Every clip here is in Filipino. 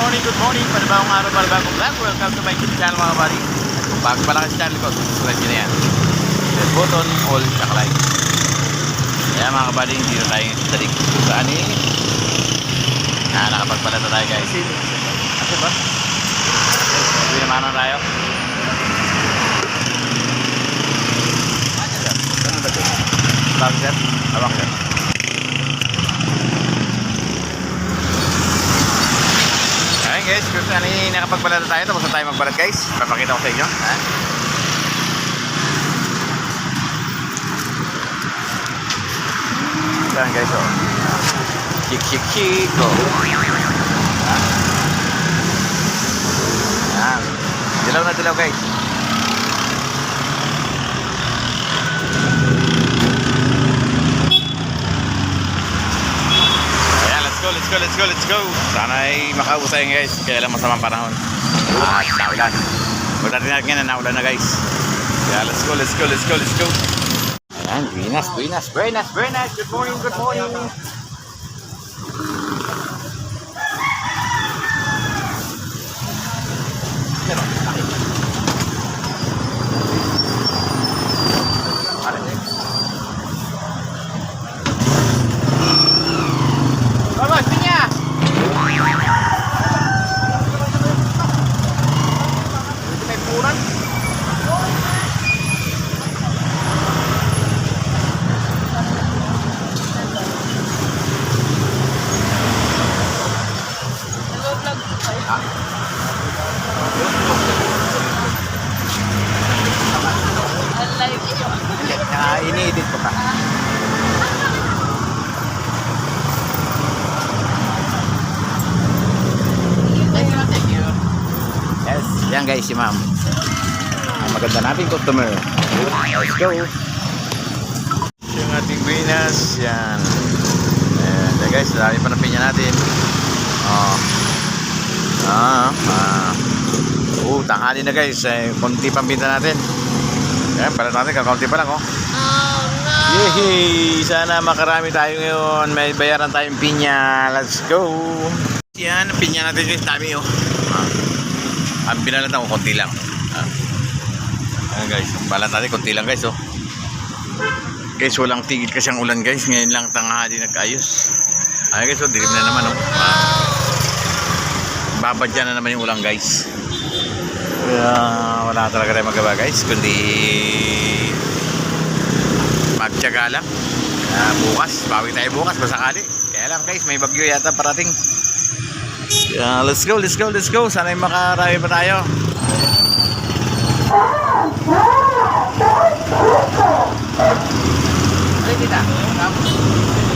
morning, good morning. Panibagong araw, panibagong vlog. Welcome to my YouTube channel mga buddy. At kung bago pa lang sa channel ko, subscribe nyo na yan. Share button, all, tsaka like. Kaya mga buddy, hindi na tayo talig sa ani. Ah, na tayo guys. Kasi ba? Hindi naman na tayo. Ano ba ito? Bago sir? Awak sir. Ayun guys, kung saan eh, nakapagbalad na tayo, tapos na tayo magbalad guys. Papakita ko sa inyo. Ha? Saan guys, oh. Chik, chik, chik, oh. Yan. Dilaw na dilaw guys. Let's go, let's go. Sana ay makauwi tayo guys. Kaya lang masamang panahon. Ah, naulan. Pagdating natin ngayon, naulan na guys. Kaya let's go, let's go, let's go, let's go. Ayan, buenas, buenas, buenas, buenas. Good morning, good morning. Yes, yan guys si ma'am. Ang maganda nating customer. Let's go. Yung ating Venus, yan. Ayan, yan guys, dami pa na pinya natin. Oh. Ah, ah. Oh, tanghali na guys. Eh, konti pang binta natin. Ayan, pala natin, kakaunti pa lang oh. Yehey! Sana makarami tayo ngayon. May bayaran tayong pinya. Let's go! Yan, pinya natin guys. Dami oh. Ah. Ang binalat ako, konti lang. Ah. Ayan guys, ang balat natin, konti lang guys oh. Guys, walang tigil kasi ang ulan guys. Ngayon lang tanghali nagkaayos. Ayan guys, oh, dilim na naman oh. Ah. Babadya na naman yung ulan guys. Kaya wala talaga tayong magawa guys. Kundi magtyaga lang. Ah, bukas, bawi tayo bukas masakali. Kaya lang guys, may bagyo yata parating. Yeah, let's go, let's go, let's go. Sana yung makarayo tayo. Ay, dito. Tapos.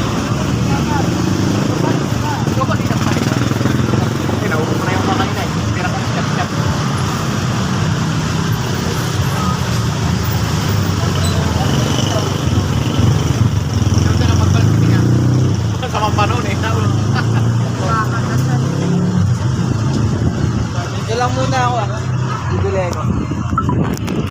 muna ako ah. Bibili ako.